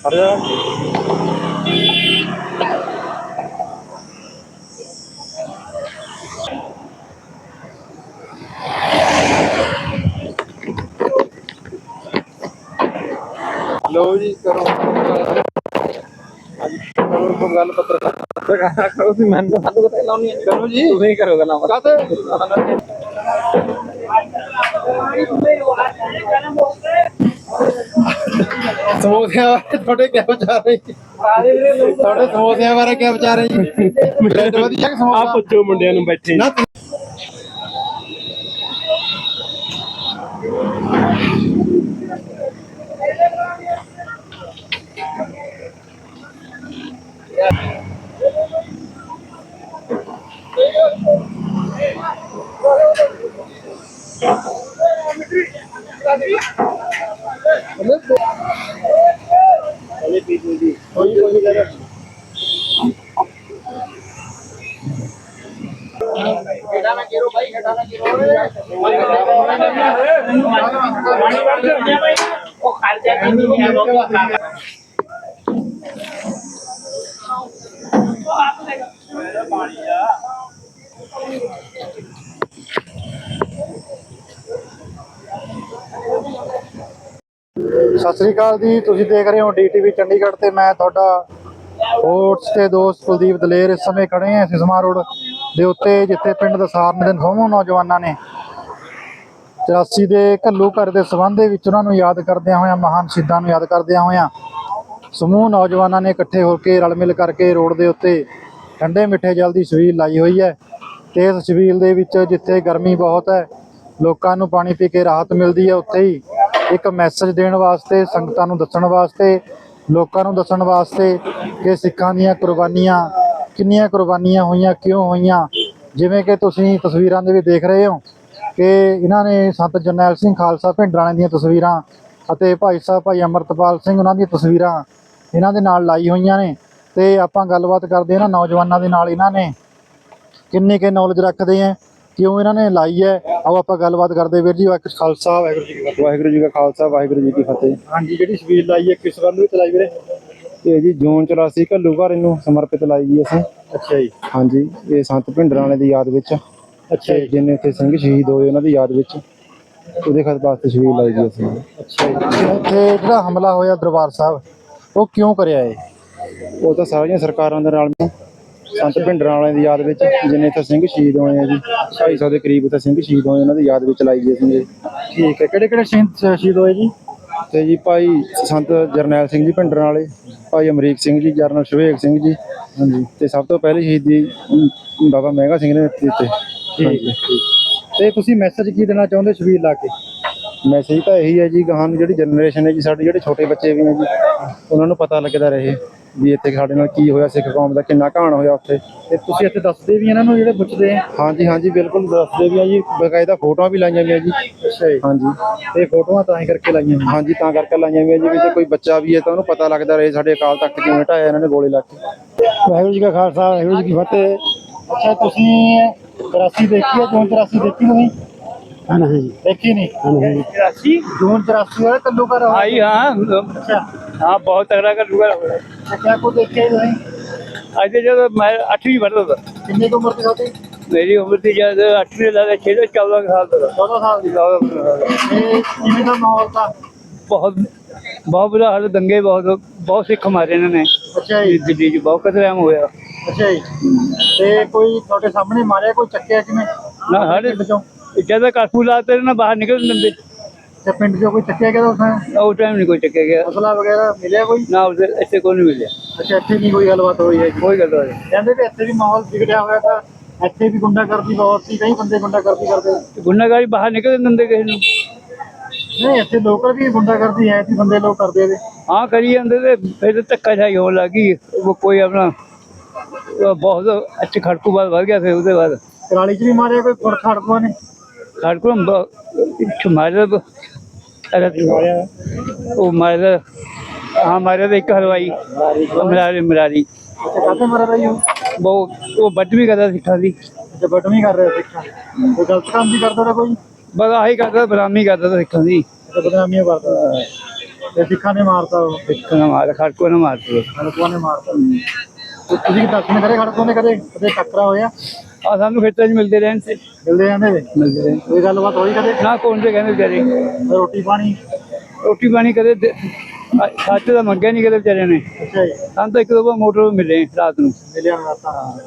ਹਟ ਜਾ ਲੋ ਜੀ ਕਰੋ ਅੱਜ ਕਰੋ ਕੋਈ ਗੱਲ ਪੱਤਰਕਾਰ ਕਰੋ ਤੁਸੀਂ ਮੈਨੂੰ ਸਾਨੂੰ ਕਿਤੇ ਲਾਉਣੀ ਹੈ ਕਰੋ ਜੀ ਤੁਸੀਂ ਕਰੋ ਗੱਲਾਂ ਕਾਤੇ ਸਮੋਸਿਆਂ ਬਾਰੇ ਤੁਹਾਡੇ ਕਿਆ ਵਿਚਾਰ ਹੈ ਜੀ? ਤੁਹਾਡੇ ਸਮੋਸਿਆਂ ਬਾਰੇ ਕਿਆ ਵਿਚਾਰ ਹੈ ਜੀ? ਬ੍ਰੈਡ ਵਧੀਆ ਕਿ ਆ ਸਮੋਸਾ ਪੁੱਛੋ ਮੁੰਡਿਆਂ ਨੂੰ ਬੈਠੇ। ਨਾ ਸਤਿ ਸ੍ਰੀ ਅਕਾਲ ਜੀ, ਤੁਸੀਂ ਦੇਖ ਰਹੇ ਹੋ ਡੀਟੀਵੀ ਚੰਡੀਗੜ੍ਹ ਤੇ ਮੈਂ ਤੁਹਾਡਾ ਹੋਸਟ ਤੇ ਦੋਸਤ ਕੁਲਦੀਪ ਦਲੇਰ ਇਸ ਸਮੇਂ ਖੜੇ ਹਾਂ ਸਿਸਮਾ ਰੋਡ ਦੇ ਉੱਤੇ ਜਿੱਥੇ ਪਿੰਡ ਦਸਾਰਨ ਦੇ ਦੋਵਾਂ ਨੌਜਵਾਨਾਂ ਨੇ 84 ਦੇ ਘੱਲੂ ਘਰ ਦੇ ਸਬੰਧ ਦੇ ਵਿੱਚ ਉਹਨਾਂ ਨੂੰ ਯਾਦ ਕਰਦਿਆਂ ਹੋਇਆਂ, ਮਹਾਨ ਸ਼ਹੀਦਾਂ ਨੂੰ ਯਾਦ ਕਰਦਿਆਂ ਹੋਇਆਂ ਸਮੂਹ ਨੌਜਵਾਨਾਂ ਨੇ ਇਕੱਠੇ ਹੋ ਕੇ ਰਲ ਮਿਲ ਕਰਕੇ ਰੋਡ ਦੇ ਉੱਤੇ ਠੰਡੇ ਮਿੱਠੇ ਜਲ ਦੀ ਛਬੀਲ ਲਾਈ ਹੋਈ ਹੈ ਤੇ ਇਸ ਛਬੀਲ ਦੇ ਵਿੱਚ ਜਿੱਥੇ ਗਰਮੀ ਬਹੁਤ ਹੈ, ਲੋਕਾਂ ਨੂੰ ਪਾਣੀ ਪੀ ਕੇ ਰਾਹਤ ਮਿਲਦੀ ਹੈ, ਉੱਥੇ ਹੀ ਇੱਕ ਮੈਸੇਜ ਦੇਣ ਵਾਸਤੇ, ਸੰਗਤਾਂ ਨੂੰ ਦੱਸਣ ਵਾਸਤੇ, ਲੋਕਾਂ ਨੂੰ ਦੱਸਣ ਵਾਸਤੇ ਕਿ ਸਿੱਖਾਂ ਦੀਆਂ ਕੁਰਬਾਨੀਆਂ ਕਿੰਨੀਆਂ ਕੁਰਬਾਨੀਆਂ ਹੋਈਆਂ ਕਿਉਂ ਹੋਈਆਂ? ਜਿਵੇਂ ਕਿ ਤੁਸੀਂ ਤਸਵੀਰਾਂ ਦੇ ਵਿੱਚ ਦੇਖ ਰਹੇ ਹੋ ਕਿ ਇਹਨਾਂ ਨੇ ਸੰਤ ਜਰਨੈਲ ਸਿੰਘ ਖਾਲਸਾ ਭਿੰਡਰਾਣੇ ਦੀਆਂ ਤਸਵੀਰਾਂ ਅਤੇ ਭਾਈ ਸਾਹਿਬ ਭਾਈ ਅਮਰਤਪਾਲ ਸਿੰਘ ਉਹਨਾਂ ਦੀਆਂ ਤਸਵੀਰਾਂ ਇਹਨਾਂ ਦੇ ਨਾਲ ਲਾਈ ਹੋਈਆਂ ਨੇ। ਤੇ ਆਪਾਂ ਗੱਲਬਾਤ ਕਰਦੇ ਹਾਂ ਨਾ ਨੌਜਵਾਨਾਂ ਦੇ ਨਾਲ ਇਹਨਾਂ ਨੇ। ਕਿੰਨੇ ਕੇ ਨੌਲੇਜ ਰੱਖਦੇ ਆ ਕਿਉਂ ਇਹਨਾਂ ਨੇ ਲਾਈ ਹੈ? ਆਓ ਆਪਾਂ ਗੱਲਬਾਤ ਕਰਦੇ ਵੀਰ ਜੀ ਵਾਹਿਗੁਰੂ ਖਾਲਸਾ ਵਾਹਿਗੁਰੂ ਜੀ ਕੀ ਫਤਿਹ। ਵਾਹਿਗੁਰੂ ਜੀ ਕਾ ਖਾਲਸਾ ਵਾਹਿਗੁਰੂ ਜੀ ਕੀ ਫਤਿਹ। ਹਾਂਜੀ ਜਿਹੜੀ ਛਬੀਲ ਲਾਈ ਹੈ ਕਿਸ ਸੰਬੰਧ ਵਿੱਚ ਲਾਈ ਵੀਰੇ? ਇਹ ਜੀ ਜੂਨ 84 ਘੱਲੂ ਘਰ ਨੂੰ ਸਮਰਪਿਤ ਲਾਈ ਜੀ ਅਸੀਂ। ਅੱਛਾ ਜੀ। ਹਾਂਜੀ ਇਹ ਸੰਤ ਭਿੰਡਰਾਣੇ ਦੀ ਯਾਦ ਵਿੱਚ। ਅੱਛਾ ਤੇ ਜਿੰਨੇ ਇੱਥੇ ਸਿੰਘ ਸ਼ਹੀਦ ਹੋਏ ਉਹਨਾਂ ਦੀ ਯਾਦ ਵਿੱਚ। ਉਹਦੇ ਖਾਤਰ ਵਾਸਤੇ ਸ਼ਬੀਲ ਲਾਈ ਜੀ ਅਸੀਂ। ਅੱਛਾ ਜੀ। ਇੱਥੇ ਜਿਹੜਾ ਹਮਲਾ ਹੋਇਆ ਦਰਬਾਰ ਸਾਹਿਬ ਉਹ ਕਿਉਂ ਕਰਿਆ ਏ ਉਹ ਤਾਂ ਸਾਰੀਆਂ ਸਰਕਾਰਾਂ ਦੇ ਨਾਲ ਨੇ। ਸੰਤ ਭਿੰਡਰਾਣੇ ਦੀ ਯਾਦ ਵਿੱਚ ਜਿੰਨੇ ਇੱਥੇ ਸਿੰਘ ਸ਼ਹੀਦ ਹੋਏ ਆ ਜੀ 250 ਦੇ ਕਰੀਬ ਇੱਥੇ ਸਿੰਘ ਸ਼ਹੀਦ ਹੋਏ ਉਹਨਾਂ ਦੀ ਯਾਦ ਵਿੱਚ ਲਾਈ ਜੀ ਅਸੀਂ। ਠੀਕ ਹੈ। ਕਿਹੜੇ ਕਿਹੜੇ ਸ਼ਹੀਦ ਸ਼ਹੀਦ ਹੋਏ ਜੀ? ਤੇ ਜੀ ਭਾਈ ਸੰਤ ਜਰਨੈਲ ਸਿੰਘ ਜੀ ਭਿੰਡਰਾਂ ਵਾਲੇ ਭਾਈ ਅਮਰੀਕ ਸਿੰਘ ਜੀ ਜਰਨਲ ਸ਼ਵੇਕ ਸਿੰਘ ਜੀ ਹਾਂਜੀ। ਤੇ ਸਭ ਤੋਂ ਪਹਿਲੀ ਸ਼ਹੀਦੀ ਬਾਬਾ ਮਹਿੰਗਾ ਸਿੰਘ ਨੇ ਦਿੱਤੇ ਠੀਕ ਹੈ ਤੇ ਤੁਸੀਂ ਮੈਸੇਜ ਕੀ ਦੇਣਾ ਚਾਹੁੰਦੇ ਛਬੀਲ ਲਾ ਕੇ? ਮੈਸੇਜ ਤਾਂ ਇਹੀ ਹੈ ਜੀ ਗਾਹਾਂ ਜਿਹੜੀ ਜਨਰੇਸ਼ਨ ਹੈ ਜੀ ਸਾਡੇ ਜਿਹੜੇ ਛੋਟੇ ਬੱਚੇ ਵੀ ਹੈ ਜੀ ਉਹਨਾਂ ਨੂੰ ਪਤਾ ਲੱਗਦਾ ਰਹੇ। ਵੀ ਇੱਥੇ ਸਾਡੇ ਨਾਲ ਕੀ ਹੋਇਆ ਸਿੱਖ ਕੌਮ ਦਾ ਕਿੰਨਾ ਘਾਣ ਹੋਇਆ ਉੱਥੇ। ਤੇ ਤੁਸੀਂ ਇੱਥੇ ਦੱਸਦੇ ਵੀ ਇਹਨਾਂ ਨੂੰ ਜਿਹੜੇ ਪੁੱਛਦੇ ਆ? ਹਾਂਜੀ ਹਾਂਜੀ ਬਿਲਕੁਲ ਦੱਸਦੇ ਵੀ ਆ ਜੀ। ਬਕਾਇਦਾ ਫੋਟੋਆਂ ਵੀ ਲਾਈਆਂ ਵੀਆਂ ਜੀ। ਅੱਛਾ ਜੀ। ਹਾਂਜੀ। ਤੇ ਫੋਟੋਆਂ ਤਾਂ ਹੀ ਕਰਕੇ ਲਾਈਆਂ ਹਾਂਜੀ ਤਾਂ ਕਰਕੇ ਲਾਈਆਂ ਵੀਆਂ ਜੀ ਵੀ ਜੇ ਕੋਈ ਬੱਚਾ ਵੀ ਹੈ ਤਾਂ ਉਹਨੂੰ ਪਤਾ ਲੱਗਦਾ ਰਹੇ ਸਾਡੇ ਅਕਾਲ ਤਖਤ ਕਿਉਂ ਹਟਾਇਆ ਇਹਨਾਂ ਨੇ ਗੋਲੇ ਲਾ ਕੇ। ਵਾਹਿਗੁਰੂ ਜੀ ਕਾ ਖਾਲਸਾ ਵਾਹਿਗੁਰੂ ਜੀ ਕੀ ਫਤਿਹ। ਅੱਛਾ ਤੁਸੀਂ 83 ਦੇਖੀ ਹੈ ਜੂਨ 83 ਦੇਖੀ ਨਹੀਂ ਨਹੀਂ ਦੇਖੀ ਨਹੀਂ? 83 ਜੂਨ 83 ਵਾਲਾ ਕੱਲੂ ਕਰ ਆਈ ਹਾਂ। ਅੱਛਾ। हाँ बहुत तगड़ा का लुगा ਤੇ ਕਿਆ ਕੋ ਦੇਖਿਆ ਹੀ ਤੁਸੀਂ आज जब मैं आठवीं पढ़ता था ਕਿੰਨੀ ਕੁ ਉਮਰ ਦੀ ਤੁਹਾਡੀ मेरी उम्र थी जब आठवीं लगा छः चौदह साल का था 14 ਸਾਲ ਦੀ चौदह साल का। ਤੇ ਕਿਵੇਂ ਦਾ ਮਾਹੌਲ ਤਾਂ बहुत बहुत बुरा हाल दंगे बहुत बहुत सिख मारे इन्होंने ਅੱਛਾ ਜੀ दिल्ली च बहुत कतलेआम होया ਅੱਛਾ ਜੀ ਤੇ ਕੋਈ ਤੁਹਾਡੇ ਸਾਹਮਣੇ ਮਾਰਿਆ ਕੋਈ ਚੱਕਿਆ ਕਿਵੇਂ ना साढ़े ਪਿੰਡ ਚੋਂ जब कर्फ्यू लाते ना बाहर ਪਿੰਡ ਜੋ ਕੋਈ ਚੱਕਿਆ ਗਿਆ ਉਸਨੇ ਉਸ ਟਾਈਮ ਨਹੀਂ ਕੋਈ ਚੱਕਿਆ ਗਿਆ। ਅਸਲਾ ਵਗੈਰਾ ਮਿਲਿਆ ਕੋਈ? ਨਾ ਉਸ ਇੱਥੇ ਕੋਈ ਨਹੀਂ ਮਿਲਿਆ। ਅੱਛਾ ਇੱਥੇ ਨਹੀਂ ਕੋਈ ਗੱਲਬਾਤ ਹੋਈ ਹੈ ਕੋਈ ਗੱਲ ਨਹੀਂ। ਕਹਿੰਦੇ ਵੀ ਇੱਥੇ ਵੀ ਮਾਹੌਲ ਵਿਗੜਿਆ ਹੋਇਆ ਤਾਂ ਇੱਥੇ ਵੀ ਗੁੰਡਾਗਰਦੀ ਬਹੁਤ ਸੀ ਕਈ ਬੰਦੇ ਗੁੰਡਾਗਰਦੀ ਕਰਦੇ ਗੁੰਡਾਗਰੀ ਬਾਹਰ ਨਿਕਲਦੇ ਦਿੰਦੇ ਕਿਸੇ ਨੂੰ। ਨਹੀਂ ਇੱਥੇ ਲੋਕਲ ਵੀ ਗੁੰਡਾਗਰਦੀ ਹੈ ਜੀ ਬੰਦੇ ਲੋਕ ਕਰਦੇ ਨੇ। ਹਾਂ ਕਰੀ ਜਾਂਦੇ ਤੇ ਫਿਰ ਧੱਕਾ ਛਾਈ ਹੋਣ ਲੱਗੀ ਉਹ ਕੋਈ ਆਪਣਾ ਬਹੁਤ ਅੱਛੇ ਖੜਕੂ ਬਾਦ ਵਧ ਗਿਆ ਫਿਰ ਉਹਦੇ ਬਾਅਦ। ਕਰਾਲੀ ਚ ਵੀ ਮਾਰਿਆ ਕੋਈ ਖੜਕੂਆ ਨੇ? ਖੜਕੂ ਮਾਰਿਆ ਉਹ ਮਾਰੇ ਹਾਂ ਮਾਰੇ ਤੇ ਇੱਕ ਹਲਵਾਈ ਮਰਾਰੀ ਮਰਾਰੀ ਕਾਹਤੇ ਮਾਰਿਆ ਬਈ ਉਹ? ਉਹ ਉਹ ਵੀ ਕਰਦਾ ਸਿੱਖਾਂ ਦੀ। ਤੇ ਬਟਵੀਂ ਕਰ ਰਿਹਾ ਸਿੱਖਾਂ ਕੋਈ ਗਲਤ ਕੰਮ ਵੀ ਕਰਦਾ ਕੋਈ? ਬਸ ਆਹੀ ਕਰਦਾ ਬਰਾਮੀ ਕਰਦਾ ਸਿੱਖਾਂ ਦੀ। ਬਦਨਾਮੀਆਂ ਕਰਦਾ ਤੇ ਸਿੱਖਾਂ ਨੇ ਮਾਰਤਾ ਉਹ? ਇੱਕ ਨਾ ਮਾਰ ਖੜਕੂ ਨਾ ਮਾਰ ਤੀ ਖੜਕੂਆਂ ਨੇ ਮਾਰਤਾ। ਤੁਸੀਂ ਦਰਸ਼ਨ ਕਰੇ ਖੜਕੂਆਂ ਨੇ ਕਦੇ? ਕਦੇ ਟੱਕਰਾ ਹੋਇਆ? ਆ ਸਾਨੂੰ ਖੇਤਾਂ 'ਚ ਮਿਲਦੇ ਰਹਿਣ ਤੇ। ਮਿਲਦੇ ਨੇ? ਮਿਲਦੇ ਰਹਿਣ। ਕੋਈ ਗੱਲਬਾਤ ਹੋਈ ਕਦੇ? ਨਾ ਕੋਣ ਤੇ ਕਹਿੰਦੇ ਵਿਚਾਰੇ। ਰੋਟੀ ਪਾਣੀ? ਰੋਟੀ ਪਾਣੀ ਕਦੇ ਦੇ- ਸੱਚ ਦਾ ਮੰਗਿਆ ਨਹੀਂ ਕਦੇ ਵਿਚਾਰੇ ਨੇ। ਅੱਛਾ ਜੀ। ਸਾਨੂੰ ਤਾਂ ਇੱਕ ਦੋ ਵਾਰ ਮੋਟਰ ਮਿਲੇ ਰਾਤ ਨੂੰ। ਮਿਲਿਆ ਨਾ ਰਾਤਾਂ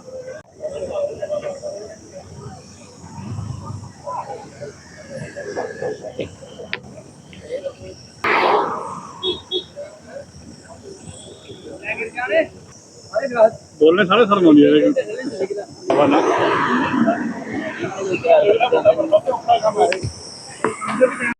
ਬੋਲਨੇ ਸਾਰੇ ਸ਼ਰਮ ਆਉਂਦੀ ਹੈ